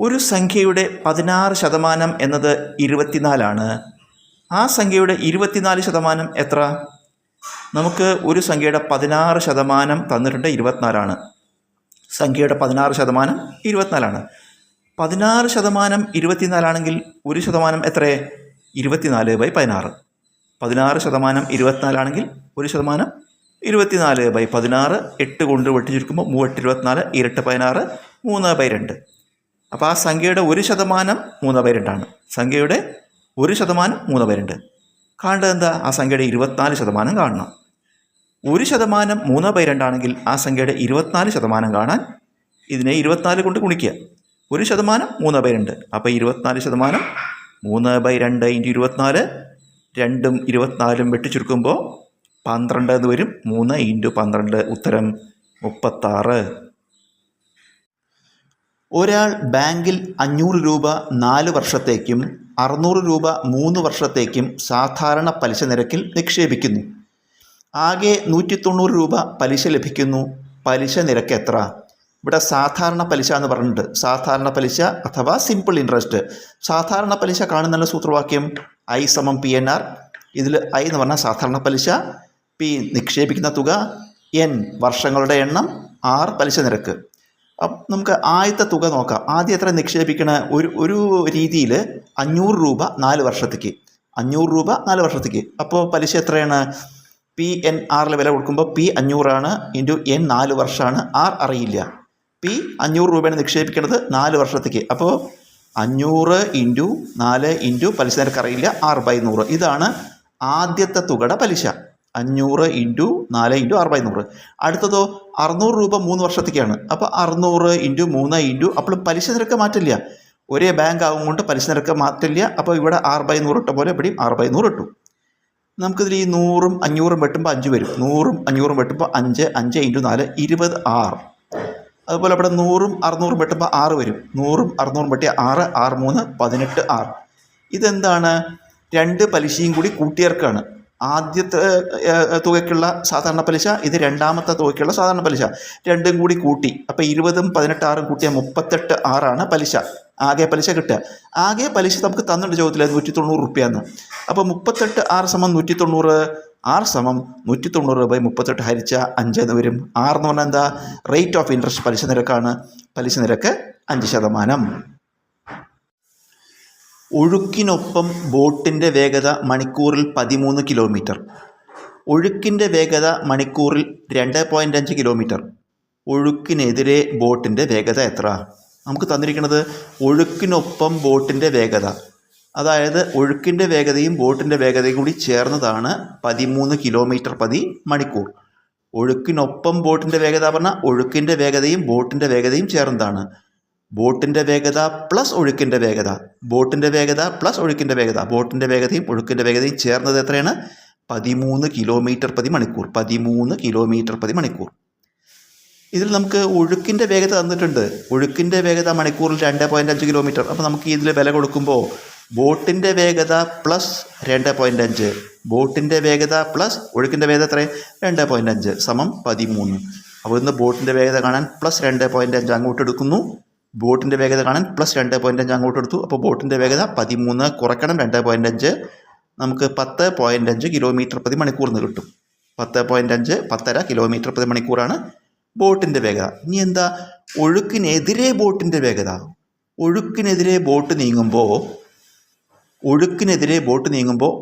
ഒരു സംഖ്യയുടെ പതിനാറ് ശതമാനം എന്നത് ഇരുപത്തിനാലാണ്. ആ സംഖ്യയുടെ ഇരുപത്തിനാല് ശതമാനം എത്ര? നമുക്ക് ഒരു സംഖ്യയുടെ പതിനാറ് ശതമാനം തന്നിട്ടുണ്ട് ഇരുപത്തിനാലാണ്. സംഖ്യയുടെ പതിനാറ് ശതമാനം ഇരുപത്തിനാലാണ്. പതിനാറ് ശതമാനം ഇരുപത്തിനാലാണെങ്കിൽ ഒരു ശതമാനം എത്ര? ഇരുപത്തിനാല് ബൈ പതിനാറ്. പതിനാറ് ശതമാനം ഇരുപത്തിനാലാണെങ്കിൽ ഒരു ശതമാനം ഇരുപത്തിനാല് ബൈ പതിനാറ്. എട്ട് കൊണ്ട് വെട്ടി മൂവെട്ട് ഇരുപത്തിനാല് ഇരട്ട് പതിനാറ് മൂന്ന് ബൈ രണ്ട്. അപ്പോൾ ആ സംഖ്യയുടെ ഒരു ശതമാനം മൂന്ന് പേരുണ്ടാണ് രണ്ടാണ് സംഖ്യയുടെ ഒരു ശതമാനം മൂന്ന് പേരുണ്ട് രണ്ട് കാണേണ്ടത് എന്താ? ആ സംഖ്യയുടെ ഇരുപത്തിനാല് ശതമാനം കാണണം. ഒരു ശതമാനം മൂന്ന് ബൈ രണ്ടാണെങ്കിൽ ആ സംഖ്യയുടെ ഇരുപത്തിനാല് ശതമാനം കാണാൻ ഇതിനെ ഇരുപത്തിനാല് കൊണ്ട് ഗുണിക്കുക. ഒരു ശതമാനം മൂന്ന് ബൈ രണ്ട് അപ്പോൾ ഇരുപത്തിനാല് ശതമാനം മൂന്ന് ബൈ രണ്ട് ഇന്റു ഇരുപത്തിനാല് രണ്ടും ഇരുപത്തിനാലും വെട്ടിച്ചുരുക്കുമ്പോൾ പന്ത്രണ്ട് എന്ന് വരും. മൂന്ന് ഇന്റു പന്ത്രണ്ട് ഉത്തരം മുപ്പത്താറ്. ഒരാൾ ബാങ്കിൽ അഞ്ഞൂറ് രൂപ നാല് വർഷത്തേക്കും അറുന്നൂറ് രൂപ മൂന്ന് വർഷത്തേക്കും സാധാരണ പലിശ നിരക്കിൽ നിക്ഷേപിക്കുന്നു. ആകെ നൂറ്റി തൊണ്ണൂറ് രൂപ പലിശ ലഭിക്കുന്നു. പലിശ നിരക്ക് എത്ര? ഇവിടെ സാധാരണ പലിശ എന്ന് പറഞ്ഞിട്ടുണ്ട്. സാധാരണ പലിശ അഥവാ സിമ്പിൾ ഇൻട്രസ്റ്റ് സാധാരണ പലിശ കാണുന്നുള്ള സൂത്രവാക്യം ഐ സമം പി എൻ ആർ ഇതിൽ ഐ എന്ന് പറഞ്ഞാൽ സാധാരണ പലിശ പി നിക്ഷേപിക്കുന്ന തുക എൻ വർഷങ്ങളുടെ എണ്ണം ആർ പലിശ നിരക്ക്. അപ്പം നമുക്ക് ആദ്യത്തെ തുക നോക്കാം. ആദ്യം എത്ര നിക്ഷേപിക്കണ ഒരു ഒരു രീതിയിൽ അഞ്ഞൂറ് രൂപ നാല് വർഷത്തേക്ക്. അഞ്ഞൂറ് രൂപ നാല് വർഷത്തേക്ക്. അപ്പോൾ പലിശ എത്രയാണ്? പി എൻ ആറിൽ വില കൊടുക്കുമ്പോൾ പി അഞ്ഞൂറാണ് ഇന്റു എൻ നാല് വർഷമാണ് ആർ അറിയില്ല. പി അഞ്ഞൂറ് രൂപയാണ് നിക്ഷേപിക്കുന്നത് നാല് വർഷത്തേക്ക്. അപ്പോൾ അഞ്ഞൂറ് ഇന്റു നാല് ഇന്റു പലിശ നിരക്ക് അറിയില്ല ആറ് ബൈ നൂറ്. ഇതാണ് ആദ്യത്തെ തുകയുടെ പലിശ. അഞ്ഞൂറ് ഇന്റു നാല് ഇന്റു ആറ് ബൈ നൂറ് അടുത്തതോ അറുന്നൂറ് രൂപ മൂന്ന് വർഷത്തേക്കാണ്. അപ്പോൾ അറുന്നൂറ് ഇന്റു മൂന്ന് ഇന്റു അപ്പോൾ പലിശ നിരക്ക് മാറ്റില്ല ഒരേ ബാങ്ക് ആകും കൊണ്ട് പലിശ നിരക്ക് മാറ്റില്ല അപ്പോൾ ഇവിടെ ആറ് നൂറ് ഇട്ട പോലെ ഇവിടെയും ആറ് നൂറ് ഇട്ടു. നമുക്കിതിൽ ഈ നൂറും അഞ്ഞൂറും വെട്ടുമ്പോൾ അഞ്ച് വരും. നൂറും അഞ്ഞൂറും വെട്ടുമ്പോൾ അഞ്ച് അഞ്ച് ഇന്റു നാല് ഇരുപത് ആറ്. അതുപോലെ ഇവിടെ നൂറും അറുന്നൂറും വെട്ടുമ്പോൾ ആറ് വരും. നൂറും അറുന്നൂറും വെട്ടിയ ആറ് ആറ് മൂന്ന് പതിനെട്ട് ആറ്. ഇതെന്താണ്? രണ്ട് പലിശയും കൂടി കൂട്ടിയേർക്കാണ് ആദ്യത്തെ തുകയ്ക്കുള്ള സാധാരണ പലിശ ഇത് രണ്ടാമത്തെ തുകയ്ക്കുള്ള സാധാരണ പലിശ. രണ്ടും കൂടി കൂട്ടി. അപ്പോൾ ഇരുപതും പതിനെട്ടാറും കൂട്ടിയ മുപ്പത്തെട്ട് ആറാണ് പലിശ. ആകെ പലിശ കിട്ടുക. ആകെ പലിശ നമുക്ക് തന്നിട്ട് ചോദ്യത്തിൽ നൂറ്റി തൊണ്ണൂറ് റുപ്യാന്ന്. അപ്പോൾ മുപ്പത്തെട്ട് ആറ് സമം നൂറ്റി തൊണ്ണൂറ് ആറ് സമം നൂറ്റി തൊണ്ണൂറ് ബൈ മുപ്പത്തെട്ട് ഹരിച്ച അഞ്ച് എന്ന് വരും. ആറ് എന്ന് പറഞ്ഞാൽ എന്താ? റേറ്റ് ഓഫ് ഇൻട്രസ്റ്റ് പലിശ നിരക്കാണ്. പലിശ നിരക്ക് അഞ്ച് ശതമാനം. ഒഴുക്കിനൊപ്പം ബോട്ടിന്റെ വേഗത മണിക്കൂറിൽ പതിമൂന്ന് കിലോമീറ്റർ. ഒഴുക്കിന്റെ വേഗത മണിക്കൂറിൽ രണ്ട് പോയിന്റ് അഞ്ച് കിലോമീറ്റർ. ഒഴുക്കിനെതിരെ ബോട്ടിന്റെ വേഗത എത്ര? നമുക്ക് തന്നിരിക്കുന്നത് ഒഴുക്കിനൊപ്പം ബോട്ടിന്റെ വേഗത. അതായത് ഒഴുക്കിന്റെ വേഗതയും ബോട്ടിന്റെ വേഗതയും കൂടി ചേർന്നതാണ് പതിമൂന്ന് കിലോമീറ്റർ പതി മണിക്കൂർ. ഒഴുക്കിനൊപ്പം ബോട്ടിന്റെ വേഗത പറഞ്ഞാൽ ഒഴുക്കിന്റെ വേഗതയും ബോട്ടിന്റെ വേഗതയും ചേർന്നതാണ്. ബോട്ടിന്റെ വേഗത പ്ലസ് ഒഴുക്കിന്റെ വേഗത. ബോട്ടിന്റെ വേഗത പ്ലസ് ഒഴുക്കിന്റെ വേഗത. ബോട്ടിന്റെ വേഗതയും ഒഴുക്കിന്റെ വേഗതയും ചേർന്നത് എത്രയാണ്? പതിമൂന്ന് കിലോമീറ്റർ പ്രതി മണിക്കൂർ പതിമൂന്ന് കിലോമീറ്റർ പ്രതി മണിക്കൂർ ഇതിൽ നമുക്ക് ഒഴുക്കിന്റെ വേഗത തന്നിട്ടുണ്ട്. ഒഴുക്കിന്റെ വേഗത മണിക്കൂറിൽ രണ്ട് പോയിന്റ് അഞ്ച് കിലോമീറ്റർ. അപ്പോൾ നമുക്ക് ഇതിൽ വില കൊടുക്കുമ്പോൾ ബോട്ടിന്റെ വേഗത പ്ലസ് രണ്ട് പോയിന്റ് അഞ്ച്. ബോട്ടിന്റെ വേഗത പ്ലസ് ഒഴുക്കിന്റെ വേഗത എത്ര രണ്ട് പോയിന്റ് അഞ്ച് സമം പതിമൂന്ന്. അപ്പോൾ ഇന്ന് ബോട്ടിന്റെ വേഗത കാണാൻ പ്ലസ് രണ്ട് പോയിന്റ് അഞ്ച് അങ്ങോട്ട് എടുക്കുന്നു ബോട്ടിന്റെ വേഗത കാണാൻ പ്ലസ് രണ്ട് പോയിന്റ് അഞ്ച് അങ്ങോട്ട് എടുത്തു. അപ്പോൾ ബോട്ടിന്റെ വേഗത പതിമൂന്ന് കുറയ്ക്കണം രണ്ട് പോയിന്റ് അഞ്ച്. നമുക്ക് പത്ത് പോയിന്റ് അഞ്ച് കിലോമീറ്റർ പ്രതി മണിക്കൂറിന് കിട്ടും. പത്ത് പോയിന്റ് അഞ്ച് പത്തര കിലോമീറ്റർ പ്രതി മണിക്കൂറാണ് ബോട്ടിന്റെ വേഗത. ഇനി എന്താ? ഒഴുക്കിനെതിരെ ബോട്ടിന്റെ വേഗത. ഒഴുക്കിനെതിരെ ബോട്ട് നീങ്ങുമ്പോൾ ഒഴുക്കിനെതിരെ ബോട്ട് നീങ്ങുമ്പോൾ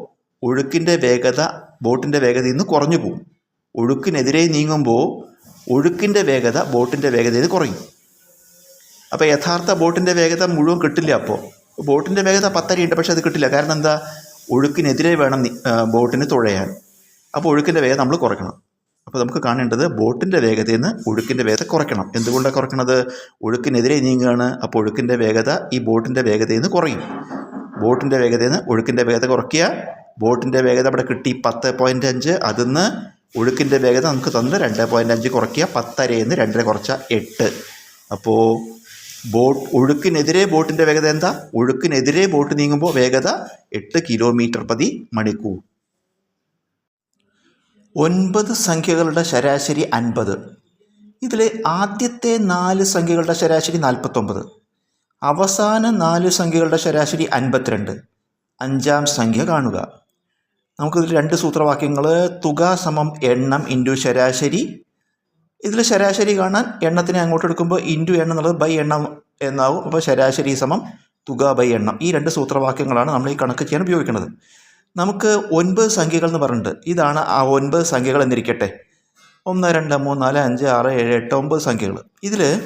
ഒഴുക്കിന്റെ വേഗത ബോട്ടിന്റെ വേഗതയിൽ നിന്ന് കുറഞ്ഞു പോകും. ഒഴുക്കിനെതിരെ നീങ്ങുമ്പോൾ ഒഴുക്കിന്റെ വേഗത ബോട്ടിന്റെ വേഗതയിൽ കുറയും. അപ്പോൾ യഥാർത്ഥ ബോട്ടിന്റെ വേഗത മുഴുവൻ കിട്ടില്ല അപ്പോൾ ബോട്ടിന്റെ വേഗത പത്തരയുണ്ട് പക്ഷേ അത് കിട്ടില്ല. കാരണം എന്താ? ഒഴുക്കിനെതിരെ വേണം ബോട്ടിന് തുഴയാൻ. അപ്പോൾ ഒഴുക്കിന്റെ വേഗത നമ്മൾ കുറയ്ക്കണം. അപ്പോൾ നമുക്ക് കാണേണ്ടത് ബോട്ടിന്റെ വേഗതയിൽ നിന്ന് ഒഴുക്കിന്റെ വേഗത കുറയ്ക്കണം. എന്തുകൊണ്ടാണ് കുറയ്ക്കണത്? ഒഴുക്കിനെതിരെ നീങ്ങുകയാണ് അപ്പോൾ ഒഴുക്കിന്റെ വേഗത ഈ ബോട്ടിന്റെ വേഗതയിൽ നിന്ന് കുറയും. ബോട്ടിന്റെ വേഗതയിൽ നിന്ന് ഒഴുക്കിന്റെ വേഗത കുറയ്ക്കുക. ബോട്ടിന്റെ വേഗത അവിടെ കിട്ടി പത്ത് പോയിന്റ് അഞ്ച്. അതിൽ നിന്ന് ഒഴുക്കിന്റെ വേഗത നമുക്ക് തന്നത് രണ്ട് പോയിന്റ് അഞ്ച് കുറയ്ക്കുക. പത്തരയിൽ നിന്ന് രണ്ടര കുറച്ച എട്ട്. അപ്പോൾ ബോട്ട് ഒഴുക്കിനെതിരെ ബോട്ടിന്റെ വേഗത എന്താ? ഒഴുക്കിനെതിരെ ബോട്ട് നീങ്ങുമ്പോൾ വേഗത എട്ട് കിലോമീറ്റർ പ്രതി മണിക്കൂർ. ഒൻപത് സംഖ്യകളുടെ ശരാശരി അൻപത്. ഇതിലെ ആദ്യത്തെ നാല് സംഖ്യകളുടെ ശരാശരി നാൽപ്പത്തൊമ്പത്. അവസാന നാല് സംഖ്യകളുടെ ശരാശരി അൻപത്തിരണ്ട്. അഞ്ചാം സംഖ്യ കാണുക. നമുക്കിതിൽ രണ്ട് സൂത്രവാക്യങ്ങൾ തുക സമം എണ്ണം ഇന്റു ശരാശരി ഇതിൽ ശരാശരി കാണാൻ എണ്ണത്തിനെ അങ്ങോട്ട് എടുക്കുമ്പോൾ ഇന്റു എണ്ണം എന്നുള്ളത് ബൈ എണ്ണം എന്നാവും. അപ്പോൾ ശരാശരി സമം തുക ബൈ എണ്ണം ഈ രണ്ട് സൂത്രവാക്യങ്ങളാണ് നമ്മൾ ഈ കണക്ക് ചെയ്യാൻ ഉപയോഗിക്കുന്നത്. നമുക്ക് ഒൻപത് സംഖ്യകൾ എന്ന് പറഞ്ഞിട്ട് ഇതാണ് ആ ഒൻപത് സംഖ്യകൾ എന്നിരിക്കട്ടെ. ഒന്ന് രണ്ട് മൂന്ന് നാല് അഞ്ച് ആറ് ഏഴ് എട്ട് ഒമ്പത് സംഖ്യകൾ. ഇതിൽ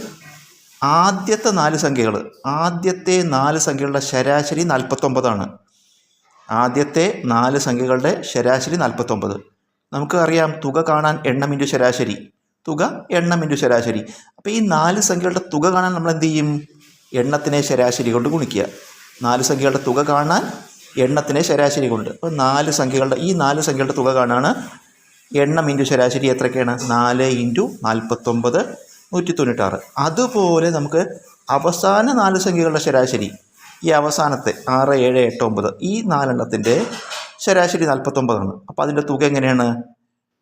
ആദ്യത്തെ നാല് സംഖ്യകൾ ആദ്യത്തെ നാല് സംഖ്യകളുടെ ശരാശരി നാൽപ്പത്തൊമ്പതാണ് ആദ്യത്തെ നാല് സംഖ്യകളുടെ ശരാശരി നാൽപ്പത്തൊമ്പത് നമുക്ക് അറിയാം തുക കാണാൻ എണ്ണം ശരാശരി. തുക എണ്ണം ഇന്റു ശരാശരി. അപ്പോൾ ഈ നാല് സംഖ്യകളുടെ തുക കാണാൻ നമ്മൾ എന്ത് ചെയ്യും? എണ്ണത്തിനെ ശരാശരി കൊണ്ട് ഗുണിക്കുക. നാല് സംഖ്യകളുടെ തുക കാണാൻ എണ്ണത്തിനെ ശരാശരി കൊണ്ട്. അപ്പോൾ നാല് സംഖ്യകളുടെ ഈ നാല് സംഖ്യകളുടെ തുക കാണാണ് എണ്ണം ഇന്റു ശരാശരി എത്രയൊക്കെയാണ്? നാല് ഇന്റു നാൽപ്പത്തൊമ്പത് നൂറ്റി തൊണ്ണൂറ്റാറ് അതുപോലെ നമുക്ക് അവസാന നാല് സംഖ്യകളുടെ ശരാശരി ഈ അവസാനത്തെ ആറ് ഏഴ് എട്ട് ഒമ്പത് ഈ നാലെണ്ണത്തിന്റെ ശരാശരി നാൽപ്പത്തൊമ്പതാണ് അപ്പോൾ അതിന്റെ തുക എങ്ങനെയാണ്?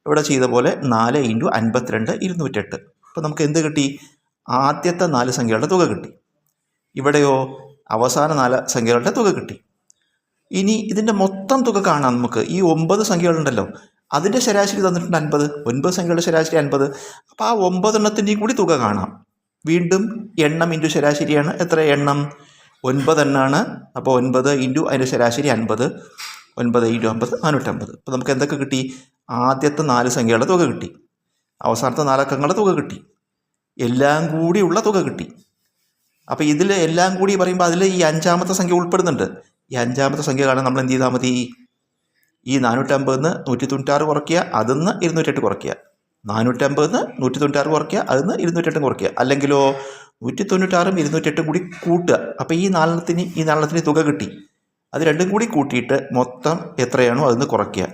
ഇവിടെ ചെയ്ത പോലെ നാല് ഇന്റു അൻപത്തിരണ്ട് ഇരുന്നൂറ്റെട്ട്. അപ്പോൾ നമുക്ക് എന്ത് കിട്ടി? ആദ്യത്തെ നാല് സംഖ്യകളുടെ തുക കിട്ടി. ഇവിടെയോ അവസാന നാല് സംഖ്യകളുടെ തുക കിട്ടി. ഇനി ഇതിന്റെ മൊത്തം തുക കാണാം നമുക്ക്. ഈ ഒമ്പത് സംഖ്യകളുണ്ടല്ലോ. അതിന്റെ ശരാശരി തന്നിട്ടുണ്ട് അൻപത്. ഒൻപത് സംഖ്യകളുടെ ശരാശരി അൻപത്. അപ്പോൾ ആ ഒമ്പതെണ്ണത്തിന്റെയും കൂടി തുക കാണാം. വീണ്ടും എണ്ണം ഇന്റു ശരാശരിയാണ്. എത്ര എണ്ണം? ഒൻപത് എണ്ണാണ് അപ്പോൾ ഒൻപത് ഇന്റു അതിന്റെ ശരാശരി അൻപത്. ഒൻപത് ഏഴ് അമ്പത് നാനൂറ്റമ്പത് അപ്പോൾ നമുക്ക് എന്തൊക്കെ കിട്ടി? ആദ്യത്തെ നാല് സംഖ്യകളുടെ തുക കിട്ടി. അവസാനത്തെ നാലക്കങ്ങളുടെ തുക കിട്ടി. എല്ലാം കൂടിയുള്ള തുക കിട്ടി. അപ്പോൾ ഇതിൽ എല്ലാം കൂടി പറയുമ്പോൾ അതിൽ ഈ അഞ്ചാമത്തെ സംഖ്യ ഉൾപ്പെടുന്നുണ്ട്. ഈ അഞ്ചാമത്തെ സംഖ്യ കാണാൻ നമ്മൾ എന്ത് ചെയ്താൽ മതി? ഈ നാനൂറ്റമ്പതിന്ന് നൂറ്റി തൊണ്ണൂറ്റാറ് കുറയ്ക്കുക അതിൽ നിന്ന് ഇരുന്നൂറ്റെട്ട് കുറയ്ക്കുക. നാനൂറ്റമ്പതിന്ന് നൂറ്റി തൊണ്ണൂറ്റാറ് കുറയ്ക്കുക അതിൽ നിന്ന് ഇരുന്നൂറ്റെട്ടും കുറയ്ക്കുക. അല്ലെങ്കിലോ നൂറ്റി തൊണ്ണൂറ്റാറും ഇരുന്നൂറ്റെട്ടും കൂടി കൂട്ടുക. അപ്പോൾ ഈ നാലെണ്ണത്തിന് ഈ നാലെണ്ണത്തിന് തുക കിട്ടി. അത് രണ്ടും കൂടി കൂട്ടിയിട്ട് മൊത്തം എത്രയാണോ അതിന്ന് കുറയ്ക്കുക.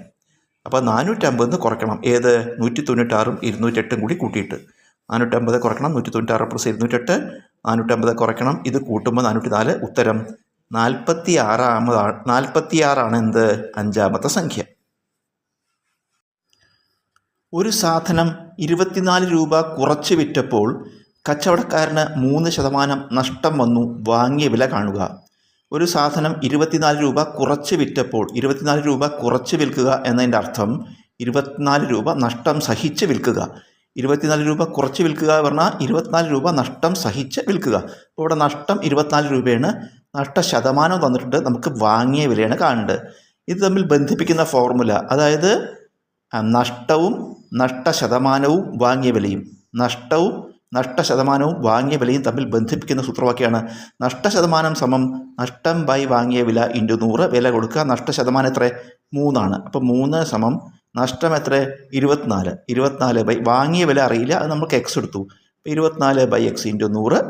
അപ്പോൾ നാനൂറ്റമ്പതിന്ന് കുറയ്ക്കണം. ഏത്? നൂറ്റി തൊണ്ണൂറ്റാറും ഇരുന്നൂറ്റെട്ടും കൂടി കൂട്ടിയിട്ട്. നാനൂറ്റമ്പത് കുറയ്ക്കണം നൂറ്റി തൊണ്ണൂറ്റാറ് പ്ലസ് ഇരുന്നൂറ്റെട്ട്. നാനൂറ്റമ്പത് കുറയ്ക്കണം. ഇത് കൂട്ടുമ്പോൾ നാനൂറ്റി നാല് ഉത്തരം. നാൽപ്പത്തി ആറാമതാണ് നാൽപ്പത്തി ആറാണ് എന്ത്? അഞ്ചാമത്തെ സംഖ്യ. ഒരു സാധനം ഇരുപത്തിനാല് രൂപ കുറച്ച് വിറ്റപ്പോൾ കച്ചവടക്കാരന് മൂന്ന് ശതമാനം നഷ്ടം വന്നു. വാങ്ങിയ വില കാണുക. ഒരു സാധനം ഇരുപത്തിനാല് രൂപ കുറച്ച് വിറ്റപ്പോൾ ഇരുപത്തിനാല് രൂപ കുറച്ച് വിൽക്കുക എന്നതിന്റെ അർത്ഥം ഇരുപത്തിനാല് രൂപ നഷ്ടം സഹിച്ച് വിൽക്കുക. ഇരുപത്തിനാല് രൂപ കുറച്ച് വിൽക്കുക എന്ന് പറഞ്ഞാൽ ഇരുപത്തിനാല് രൂപ നഷ്ടം സഹിച്ച് വിൽക്കുക. അപ്പോൾ ഇവിടെ നഷ്ടം ഇരുപത്തിനാല് രൂപയാണ്. നഷ്ട ശതമാനം തന്നിട്ടുണ്ട്. നമുക്ക് വാങ്ങിയ വിലയാണ് കാണേണ്ടത്. ഇത് തമ്മിൽ ബന്ധിപ്പിക്കുന്ന ഫോർമുല അതായത് നഷ്ടവും നഷ്ട ശതമാനവും വാങ്ങിയ വിലയും. നഷ്ടവും നഷ്ടശതമാനവും വാങ്ങിയ വിലയും തമ്മിൽ ബന്ധിപ്പിക്കുന്ന സൂത്രവാക്യമാണ്. നഷ്ടശതമാനം സമം നഷ്ടം ബൈ വാങ്ങിയ വില ഇന്റു നൂറ് വില കൊടുക്കുക. നഷ്ടശതമാനം എത്ര? മൂന്നാണ്. അപ്പോൾ മൂന്ന് സമം നഷ്ടം എത്ര? ഇരുപത്തിനാല്. ഇരുപത്തിനാല് ബൈ വാങ്ങിയ വില അറിയില്ല. അത് നമുക്ക് എക്സ് എടുത്തു. അപ്പോൾ ഇരുപത്തിനാല് ബൈ എക്സ് ഇന്റു നൂറ്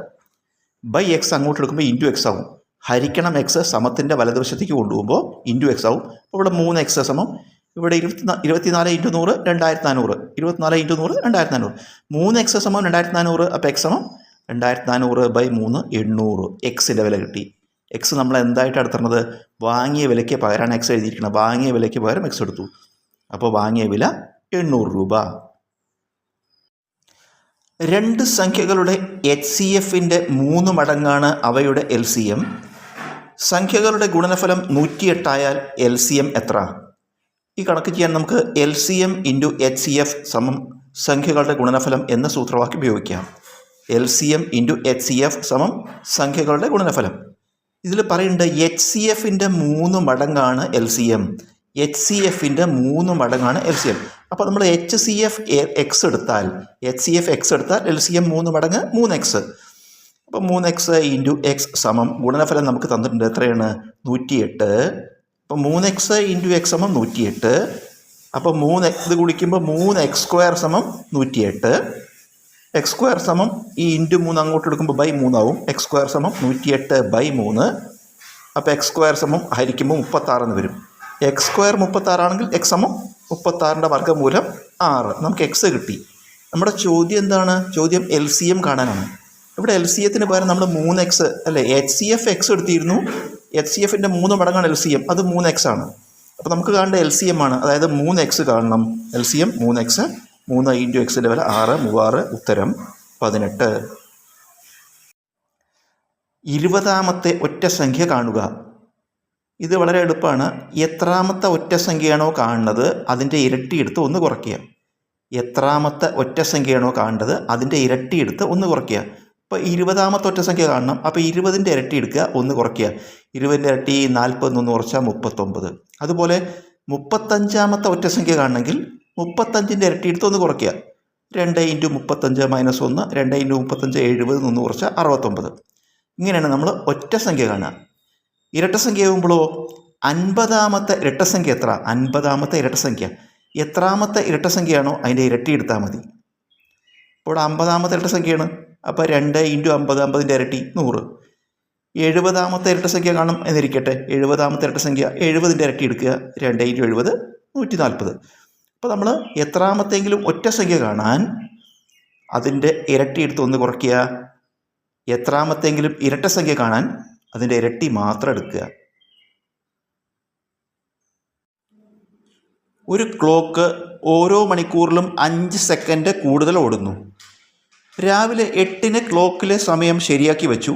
ബൈ എക്സ് അങ്ങോട്ട് എടുക്കുമ്പോൾ ഇന്റു എക്സ് ആവും. ഹരിക്കണം എക്സ് സമത്തിന്റെ വലതുവശത്തേക്ക് കൊണ്ടുപോകുമ്പോൾ ഇന്റു എക്സ് ആവും. അപ്പോൾ ഇവിടെ മൂന്ന് എക്സ് സമം ഇവിടെ ഇരുപത്തി ഇരുപത്തിനാല് ഇന്റു നൂറ് രണ്ടായിരത്തി നാനൂറ് ഇരുപത്തിനാല് ഇന്റു നൂറ് രണ്ടായിരത്തി നാനൂറ് മൂന്ന് എക്സ് സമം രണ്ടായിരത്തി നാനൂറ് അപ്പോൾ എക്സ് സമം രണ്ടായിരത്തി നാനൂറ് ബൈ മൂന്ന് എണ്ണൂറ്. എക്സിന്റെ വില കിട്ടി. എക്സ് നമ്മൾ എന്തായിട്ട് എടുത്തിരുന്നത് വാങ്ങിയ വിലയ്ക്ക് പകരമാണ് എക്സ് എഴുതിയിരിക്കുന്നത്. വാങ്ങിയ വിലയ്ക്ക് പകരം എക്സ് എടുത്തു. അപ്പോൾ വാങ്ങിയ വില എണ്ണൂറ് രൂപ. രണ്ട് സംഖ്യകളുടെ എച്ച് സി എഫിന്റെ മൂന്ന് മടങ്ങാണ് അവയുടെ എൽ സി എം സംഖ്യകളുടെ ഗുണനഫലം നൂറ്റിയെട്ടായാൽ എൽ സി എം എത്ര? ഈ കണക്ക് ചെയ്യാൻ നമുക്ക് L C M into H C F സമം സംഖ്യകളുടെ ഗുണനഫലം എന്ന സൂത്രവാക്യം ഉപയോഗിക്കാം. L C M into H C F സമം സംഖ്യകളുടെ ഗുണനഫലം. ഇതിൽ പറയുന്നുണ്ട് എച്ച് സി എഫിന്റെ മൂന്ന് മടങ്ങാണ് L C M H C എഫിന്റെ മൂന്ന് മടങ്ങാണ് എൽ സി എം അപ്പോൾ നമ്മൾ എച്ച് സി എഫ് എക്സ് എടുത്താൽ എച്ച് സി എഫ് എക്സ് എടുത്താൽ എൽ സി എം മൂന്ന് മടങ്ങ് മൂന്ന് എക്സ്. അപ്പോൾ മൂന്ന് എക്സ് ഇന്റു എക്സ് സമം ഗുണനഫലം നമുക്ക് തന്നിട്ടുണ്ട് എത്രയാണ്? നൂറ്റിയെട്ട് അപ്പോൾ മൂന്ന് എക്സ് ഇന്റു എക്സ് സമം നൂറ്റിയെട്ട്. അപ്പോൾ മൂന്ന് ഇത് കുളിക്കുമ്പോൾ മൂന്ന് എക്സ് സ്ക്വയർ സമം നൂറ്റിയെട്ട്. എക്സ് സ്ക്വയർ സമം ഈ ഇന്റു മൂന്ന് അങ്ങോട്ട് എടുക്കുമ്പോൾ ബൈ മൂന്നാവും എക്സ് സ്ക്വയർ സമം നൂറ്റിയെട്ട് ബൈ മൂന്ന്. അപ്പോൾ എക്സ് സ്ക്വയർ സമം ഹരിക്കുമ്പോൾ മുപ്പത്താറെന്ന് വരും. എക്സ് സ്ക്വയർ മുപ്പത്താറാണെങ്കിൽ എക്സ് സമം മുപ്പത്താറിന്റെ വർഗമൂലം ആറ്. നമുക്ക് എക്സ് കിട്ടി. നമ്മുടെ ചോദ്യം എന്താണ്? ചോദ്യം എൽ സി എം കാണാനാണ്. ഇവിടെ എൽ സി എത്തിന് പകരം നമ്മൾ മൂന്ന് എക്സ് അല്ലേ എച്ച് സി എഫ് എക്സ് എടുത്തിരുന്നു. എച്ച് സി എഫിന്റെ മൂന്ന് മടങ്ങാണ് എൽ സി എം അത് മൂന്ന് എക്സ് ആണ്. അപ്പോൾ നമുക്ക് കാണേണ്ട എൽ സി എം ആണ്. അതായത് മൂന്ന് എക്സ് കാണണം. എൽ സി എം മൂന്ന് എക്സ് മൂന്ന് ഇന്റു എക്സിന്റെ വില ആറ് മൂവാറ് ഉത്തരം പതിനെട്ട്. ഇരുപതാമത്തെ ഒറ്റ സംഖ്യ കാണുക. ഇത് വളരെ എളുപ്പമാണ്. എത്രാമത്തെ ഒറ്റ സംഖ്യയാണോ കാണുന്നത്? അതിന്റെ ഇരട്ടി എടുത്ത് ഒന്ന് കുറയ്ക്കുക. എത്രാമത്തെ ഒറ്റ സംഖ്യയാണോ കാണേണ്ടത്? അതിന്റെ ഇരട്ടി എടുത്ത് ഒന്ന് കുറയ്ക്കുക. ഇപ്പോൾ ഇരുപതാമത്തെ ഒറ്റ സംഖ്യ കാണണം. അപ്പോൾ ഇരുപതിന്റെ ഇരട്ടി എടുക്കുക ഒന്ന് കുറയ്ക്കുക. ഇരുപതിന്റെ ഇരട്ടി നാൽപ്പത്തൊന്ന് കുറച്ചാൽ മുപ്പത്തൊമ്പത്. അതുപോലെ മുപ്പത്തഞ്ചാമത്തെ ഒറ്റ സംഖ്യ കാണണമെങ്കിൽ മുപ്പത്തഞ്ചിന്റെ ഇരട്ടി എടുത്ത് ഒന്ന് കുറയ്ക്കുക. രണ്ട് ഇന്റു മുപ്പത്തഞ്ച് മൈനസ് ഒന്ന് രണ്ട് ഇന്റു മുപ്പത്തഞ്ച് എഴുപത് നിന്ന് കുറച്ചാൽ അറുപത്തൊമ്പത്. ഇങ്ങനെയാണ് നമ്മൾ ഒറ്റ സംഖ്യ കാണുക. ഇരട്ട സംഖ്യ ആകുമ്പോഴോ അൻപതാമത്തെ ഇരട്ട സംഖ്യ എത്ര? അൻപതാമത്തെ ഇരട്ട സംഖ്യ. എത്രാമത്തെ ഇരട്ട സംഖ്യയാണോ? അതിന്റെ ഇരട്ടി എടുത്താൽ മതി. ഇപ്പോൾ അമ്പതാമത്തെ ഇരട്ട സംഖ്യയാണ്. അപ്പോൾ രണ്ട് ഇന്റു അമ്പത് അമ്പതിന്റെ ഇരട്ടി നൂറ്. എഴുപതാമത്തെ ഇരട്ട സംഖ്യ കാണും എന്നിരിക്കട്ടെ. എഴുപതാമത്തെ ഇരട്ട സംഖ്യ എഴുപതിന്റെ ഇരട്ടി എടുക്കുക. രണ്ട് ഇന്റു എഴുപത് നൂറ്റി നാൽപ്പത് അപ്പോൾ നമ്മൾ എത്രാമത്തെങ്കിലും ഒറ്റ സംഖ്യ കാണാൻ അതിന്റെ ഇരട്ടി എടുത്ത് ഒന്ന് കുറയ്ക്കുക. എത്രാമത്തെങ്കിലും ഇരട്ട സംഖ്യ കാണാൻ അതിന്റെ ഇരട്ടി മാത്രം എടുക്കുക. ഒരു ക്ലോക്ക് ഓരോ മണിക്കൂറിലും അഞ്ച് സെക്കൻഡ് കൂടുതൽ ഓടുന്നു. രാവിലെ എട്ടിന് ക്ലോക്കിലെ സമയം ശരിയാക്കി വെച്ചു.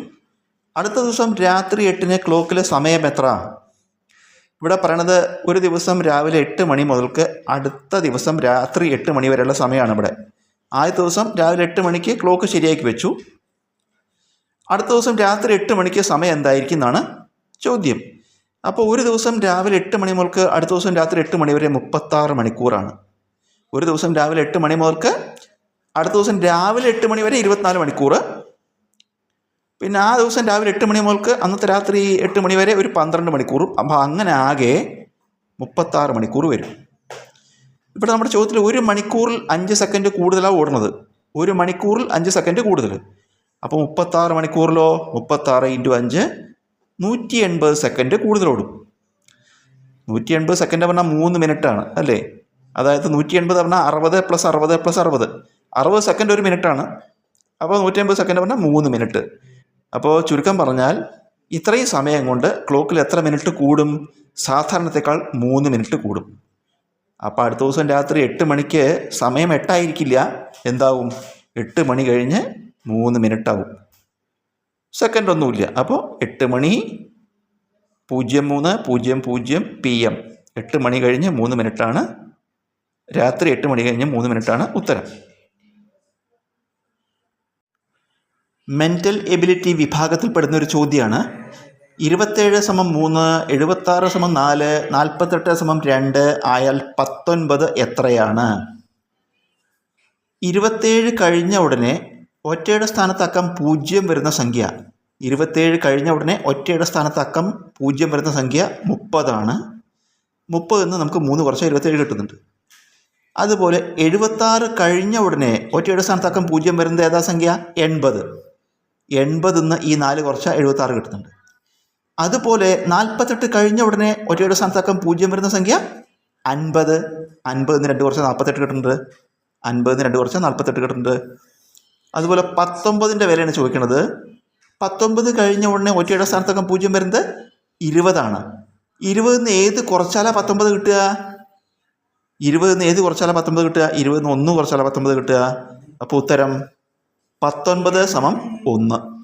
അടുത്ത ദിവസം രാത്രി എട്ടിന് ക്ലോക്കിലെ സമയം എത്ര? ഇവിടെ പറയണത് ഒരു ദിവസം രാവിലെ എട്ട് മണി മുതൽക്ക് അടുത്ത ദിവസം രാത്രി എട്ട് മണി വരെയുള്ള സമയമാണ് ഇവിടെ. ആദ്യത്തെ ദിവസം രാവിലെ എട്ട് മണിക്ക് ക്ലോക്ക് ശരിയാക്കി വെച്ചു. അടുത്ത ദിവസം രാത്രി എട്ട് മണിക്ക് സമയം എന്തായിരിക്കും എന്നാണ് ചോദ്യം. അപ്പോൾ ഒരു ദിവസം രാവിലെ എട്ട് മണി മുതൽക്ക് അടുത്ത ദിവസം രാത്രി എട്ട് മണി വരെ മുപ്പത്താറ് മണിക്കൂറാണ്. ഒരു ദിവസം രാവിലെ എട്ട് മണി മുതൽക്ക് അടുത്ത ദിവസം രാവിലെ എട്ട് മണി വരെ ഇരുപത്തിനാല് മണിക്കൂർ പിന്നെ ആ ദിവസം രാവിലെ എട്ട് മണി മുതൽക്ക് അന്നത്തെ രാത്രി എട്ട് മണി വരെ ഒരു പന്ത്രണ്ട് മണിക്കൂറും അപ്പോൾ അങ്ങനെ ആകെ മുപ്പത്താറ് മണിക്കൂർ വരും. ഇവിടെ നമ്മുടെ ചോദ്യത്തിൽ ഒരു മണിക്കൂറിൽ അഞ്ച് സെക്കൻഡ് കൂടുതലാണ് ഓടുന്നത്. ഒരു മണിക്കൂറിൽ അഞ്ച് സെക്കൻഡ് കൂടുതൽ. അപ്പോൾ മുപ്പത്താറ് മണിക്കൂറിലോ മുപ്പത്താറ് ഇന്റു അഞ്ച് നൂറ്റി എൺപത് സെക്കൻഡ് കൂടുതൽ ഓടും. നൂറ്റി എൺപത് സെക്കൻഡ് പറഞ്ഞാൽ മൂന്ന് മിനിറ്റാണ് അല്ലേ? അതായത് നൂറ്റി എൺപത് പറഞ്ഞാൽ അറുപത് പ്ലസ് അറുപത് പ്ലസ് അറുപത്. അറുപത് സെക്കൻഡ് ഒരു മിനിറ്റാണ് അപ്പോൾ നൂറ്റി എൺപത് സെക്കൻഡ് പറഞ്ഞാൽ മൂന്ന് മിനിറ്റ് അപ്പോൾ ചുരുക്കം പറഞ്ഞാൽ ഇത്രയും സമയം കൊണ്ട് ക്ലോക്കിൽ എത്ര മിനിറ്റ് കൂടും? സാധാരണത്തേക്കാൾ മൂന്ന് മിനിറ്റ് കൂടും. അപ്പോൾ അടുത്ത ദിവസം രാത്രി എട്ട് മണിക്ക് സമയം എട്ടായിരിക്കില്ല. എന്താവും? എട്ട് മണി കഴിഞ്ഞ് മൂന്ന് മിനിറ്റ് ആവും. സെക്കൻഡ് ഒന്നുമില്ല. അപ്പോൾ എട്ട് മണി പൂജ്യം മൂന്ന് പൂജ്യം പൂജ്യം പി എം എട്ട് മണി കഴിഞ്ഞ് മൂന്ന് മിനിറ്റാണ് രാത്രി എട്ട് മണി കഴിഞ്ഞ് മൂന്ന് മിനിറ്റാണ് ഉത്തരം. മെന്റൽ എബിലിറ്റി വിഭാഗത്തിൽപ്പെടുന്ന ഒരു ചോദ്യമാണ് ഇരുപത്തേഴ് സമം മൂന്ന് എഴുപത്താറ് സമം നാല് നാൽപ്പത്തെട്ട് സമം രണ്ട് ആയാൽ പത്തൊൻപത് എത്രയാണ്? ഇരുപത്തേഴ് കഴിഞ്ഞ ഉടനെ ഒറ്റയുടെ സ്ഥാനത്തക്കം പൂജ്യം വരുന്ന സംഖ്യ. ഇരുപത്തേഴ് കഴിഞ്ഞ ഉടനെ ഒറ്റയുടെ സ്ഥാനത്തക്കം പൂജ്യം വരുന്ന സംഖ്യ മുപ്പതാണ്. മുപ്പത് എന്ന് നമുക്ക് മൂന്ന് കുറച്ച് ഇരുപത്തേഴ് കിട്ടുന്നുണ്ട്. അതുപോലെ എഴുപത്താറ് കഴിഞ്ഞ ഉടനെ ഒറ്റയുടെ സ്ഥാനത്തക്കം പൂജ്യം വരുന്നത് ഏതാ സംഖ്യ? എൺപത്. എൺപത് നിന്ന് ഈ നാല് കുറച്ച് എഴുപത്താറ് കിട്ടുന്നുണ്ട്. അതുപോലെ നാൽപ്പത്തെട്ട് കഴിഞ്ഞ ഉടനെ ഒറ്റയുടെ സ്ഥാനത്തക്കം പൂജ്യം വരുന്ന സംഖ്യ അൻപത്. അൻപതിന് രണ്ട് കുറച്ച് നാൽപ്പത്തെട്ട് കിട്ടുന്നുണ്ട്. അൻപതിന് രണ്ട് കുറച്ച് നാൽപ്പത്തെട്ട് കിട്ടുന്നുണ്ട്. അതുപോലെ പത്തൊമ്പതിന്റെ വിലയാണ് ചോദിക്കുന്നത്. പത്തൊമ്പത് കഴിഞ്ഞ ഉടനെ ഒറ്റയുടെ സ്ഥാനത്തക്കം പൂജ്യം വരുന്നത് ഇരുപതാണ്. ഇരുപതിൽ നിന്ന് ഏത് കുറച്ചാലാ പത്തൊമ്പത് കിട്ടുക? ഇരുപതിൽ നിന്ന് ഏത് കുറച്ചാലാ പത്തൊമ്പത് കിട്ടുക? ഇരുപതിൽ നിന്ന് ഒന്ന് കുറച്ചാലാ പത്തൊമ്പത് കിട്ടുക. അപ്പോൾ ഉത്തരം പത്തൊൻപത് സമം ഒന്ന്.